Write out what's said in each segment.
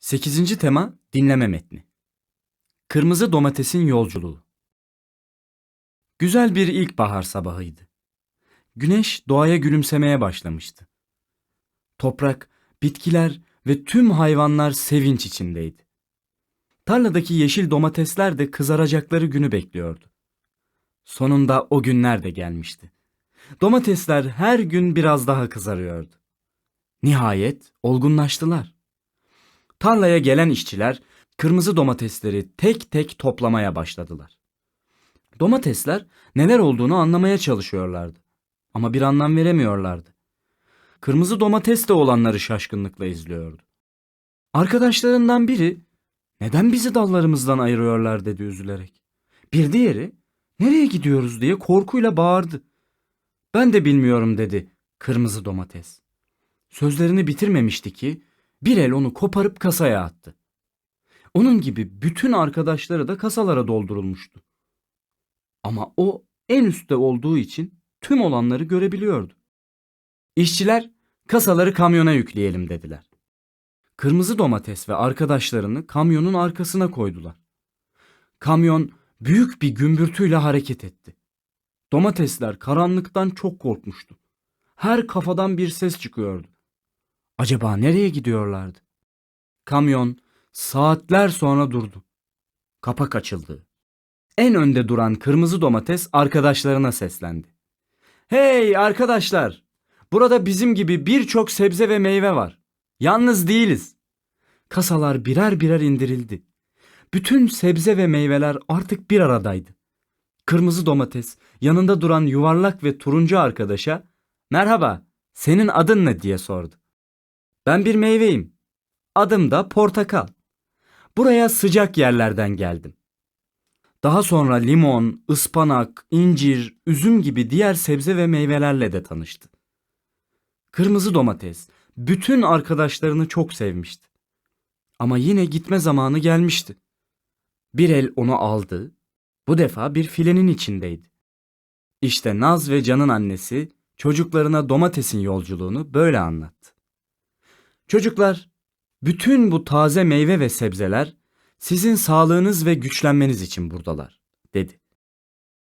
8. tema dinleme metni. Kırmızı domatesin yolculuğu. Güzel bir ilkbahar sabahıydı. Güneş doğaya gülümsemeye başlamıştı. Toprak, bitkiler ve tüm hayvanlar sevinç içindeydi. Tarladaki yeşil domatesler de kızaracakları günü bekliyordu. Sonunda o günler de gelmişti. Domatesler her gün biraz daha kızarıyordu. Nihayet olgunlaştılar. Tarlaya gelen işçiler kırmızı domatesleri tek tek toplamaya başladılar. Domatesler neler olduğunu anlamaya çalışıyorlardı. Ama bir anlam veremiyorlardı. Kırmızı domates de olanları şaşkınlıkla izliyordu. Arkadaşlarından biri neden bizi dallarımızdan ayırıyorlar dedi üzülerek. Bir diğeri nereye gidiyoruz diye korkuyla bağırdı. Ben de bilmiyorum dedi kırmızı domates. Sözlerini bitirmemişti ki bir el onu koparıp kasaya attı. Onun gibi bütün arkadaşları da kasalara doldurulmuştu. Ama o en üstte olduğu için tüm olanları görebiliyordu. İşçiler kasaları kamyona yükleyelim dediler. Kırmızı domates ve arkadaşlarını kamyonun arkasına koydular. Kamyon büyük bir gümbürtüyle hareket etti. Domatesler karanlıktan çok korkmuştu. Her kafadan bir ses çıkıyordu. Acaba nereye gidiyorlardı? Kamyon saatler sonra durdu. Kapak açıldı. En önde duran kırmızı domates arkadaşlarına seslendi. Hey arkadaşlar! Burada bizim gibi birçok sebze ve meyve var. Yalnız değiliz. Kasalar birer birer indirildi. Bütün sebze ve meyveler artık bir aradaydı. Kırmızı domates yanında duran yuvarlak ve turuncu arkadaşa "Merhaba, senin adın ne?" diye sordu. Ben bir meyveyim. Adım da portakal. Buraya sıcak yerlerden geldim. Daha sonra limon, ıspanak, incir, üzüm gibi diğer sebze ve meyvelerle de tanıştı. Kırmızı domates bütün arkadaşlarını çok sevmişti. Ama yine gitme zamanı gelmişti. Bir el onu aldı. Bu defa bir filenin içindeydi. İşte Naz ve Can'ın annesi çocuklarına domatesin yolculuğunu böyle anlattı. Çocuklar, bütün bu taze meyve ve sebzeler sizin sağlığınız ve güçlenmeniz için buradalar, dedi.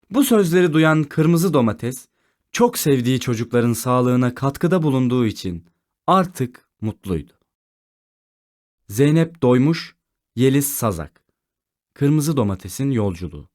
Bu sözleri duyan kırmızı domates, çok sevdiği çocukların sağlığına katkıda bulunduğu için artık mutluydu. Zeynep Doymuş, Yeliz Sazak Kırmızı Domatesin Yolculuğu